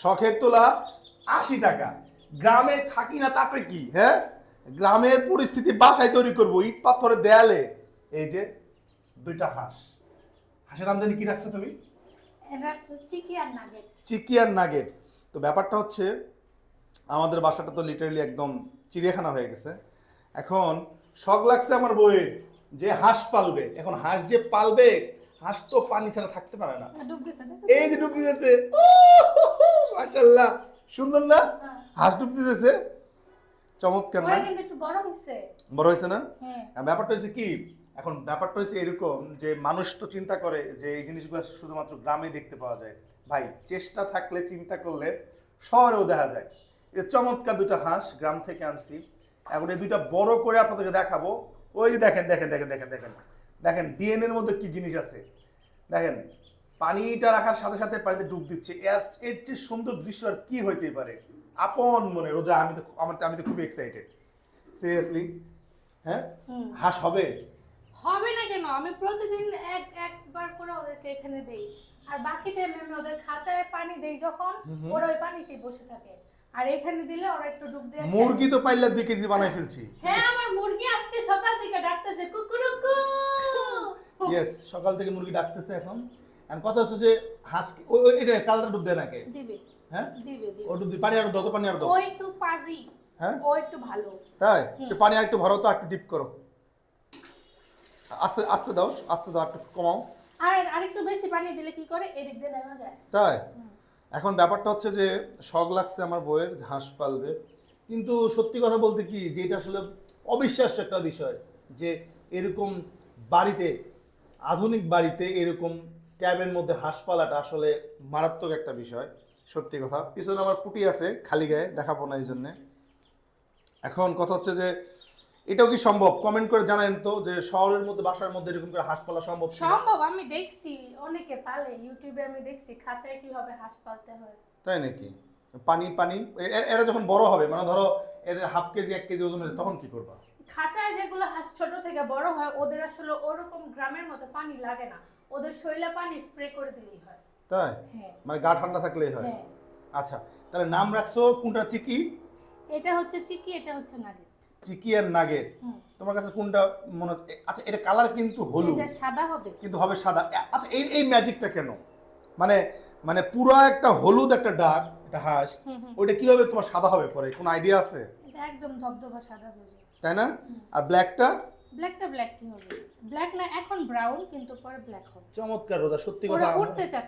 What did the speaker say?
শখের তোলা আশি টাকা। গ্রামে থাকি না তাতে কি হ্যাঁ? গ্রামের পরিস্থিতি বাসায় তৈরি করব ইট পাথরের দেয়ালে। এই যে দুইটা হাঁস। হাঁসের আমদানি কি রাখছো তুমি? চিকি আর নাগেট। তো ব্যাপারটা হচ্ছে আমাদের বাসাটা তো লিটারালি একদম চিড়িয়াখানা হয়ে গেছে। এখন শখ লাগছে আমার বইয়ের যে হাঁস পালবে। এখন হাঁস যে পালবে হাঁস তো পানি ছাড়া থাকতে পারে না। গেছে এই যে ডুব দিতেছে মাশাল্লাহ সুন্দর না? হ্যাঁ। হাঁস ডুব দিতেছে। চমৎকার না? বড় হয়েছে বড় হয়েছে না? হ্যাঁ। আর ব্যাপারটা হচ্ছে কি এখন ব্যাপারটা হচ্ছে এরকম যে মানুষ তো চিন্তা করে যে এই জিনিসগুলো শুধুমাত্র গ্রামে দেখতে পাওয়া যায়। ভাই চেষ্টা থাকলে চিন্তা করলে শহরেও দেখা যায়। এই চমৎকার দুটো হাঁস গ্রাম থেকে আনছি। এখন এই দুইটা বড় করে আপনাদেরকে দেখাবো। ওই দেখেন দেখেন দেখেন দেখেন দেখেন। দেখেন ডিএনএর মধ্যে কি জিনিস আছে? দেখেন পানিটা রাখার সাথে সাথে পানিতে ডুব দিচ্ছে। এর এর যে সুন্দর দৃশ্য আর কি হইতেই পারে? আপন মনে রোজা আমি তো আমার আমি তো খুবই এক্সাইটেড সিরিয়াসলি হ্যাঁ। হাঁস হবে? হবে না কেন? আমি প্রতিদিন এক একবার করে ওদেরকে এখানে দেই। আর বাকি টাইমে আমি ওদের খাঁচায় পানি দেই যখন ওরা ওই পানিতেই বসে থাকে। আর এখানে দিলে ওরা একটু ডুব দেয় মুরগি তো পাইলে দুই কেজি বানাই ফেলছি। হ্যাঁ আমার মুরগি আজকে সকাল থেকে ডাকতেছে কুকুরুকু! ইয়েস সকাল থেকে মুরগি ডাকতেছে এখন। আর কথা হচ্ছে যে হাঁস ওই এটা কালটা ডুব দেয় নাকি? দিবে। হ্যাঁ? দিবে দিবে। ও ডুব পানি আর দাও পানি আর দাও। ও একটু পাজি। হ্যাঁ? ও একটু ভালো। তাই? একটু পানি আর একটু ভরো তো একটু ডিপ করো। আস্তে আস্তে দাও আস্তে দাও একটু কমাও। আর আরেকটু বেশি পানি দিলে কি করে? এদিক দিয়ে নেমে যায়। তাই? এখন ব্যাপারটা হচ্ছে যে শখ লাগছে আমার বইয়ের হাঁস পালবে। কিন্তু সত্যি কথা বলতে কি যে এটা আসলে অবিশ্বাস্য একটা বিষয় যে এরকম বাড়িতে আধুনিক বাড়িতে এরকম ট্যাবের মধ্যে হাঁস পালাটা আসলে মারাত্মক একটা বিষয় সত্যি কথা। পিছনে আমার পুটি আছে খালি গায়ে দেখাবো না এই জন্যে। এখন কথা হচ্ছে যে এটাও কি সম্ভব? কমেন্ট করে জানান তো যে শহরের মধ্যে বাসার মধ্যে এরকম করে হাঁস পালা সম্ভব সম্ভব আমি দেখছি অনেকে পালে ইউটিউবে আমি দেখছি খাঁচায় কীভাবে হাঁস পালতে হয়। তাই নাকি? পানি পানি এরা যখন বড় হবে মানে ধরো এর হাফ কেজি এক কেজি ওজন তখন কি করবা? খাঁচায় যেগুলো হাঁস ছোট থেকে বড় হয় ওদের আসলে ওরকম গ্রামের মতো পানি লাগে না। ওদের শরীরে পানি স্প্রে করে দিলেই হয়। তাই? হ্যাঁ। মানে গা ঠান্ডা থাকলেই হয়? হ্যাঁ। আচ্ছা তাহলে নাম রাখছো কোনটা চিকি? এটা হচ্ছে চিকি এটা হচ্ছে নাগেট। চিকি আর নাগেট। তোমার কাছে কোনটা মনে হচ্ছে? আচ্ছা এটা কালার কিন্তু হলুদ। এটা সাদা হবে। কিন্তু হবে সাদা। আচ্ছা এই এই ম্যাজিকটা কেন? মানে মানে পুরো একটা হলুদ একটা ডাক একটা হাঁস। ওইটা কীভাবে তোমার সাদা হবে পরে? কোনো আইডিয়া আছে? এটা একদম ধবধবা সাদা হয়ে যাবে। তাই না? আর ব্ল্যাকটা ব্ল্যাকটা ব্ল্যাক কি হবে? ব্ল্যাক না এখন ব্রাউন কিন্তু পরে ব্ল্যাক হবে। চমৎকার রোজা সত্যি কথা উঠতে চাচ্ছে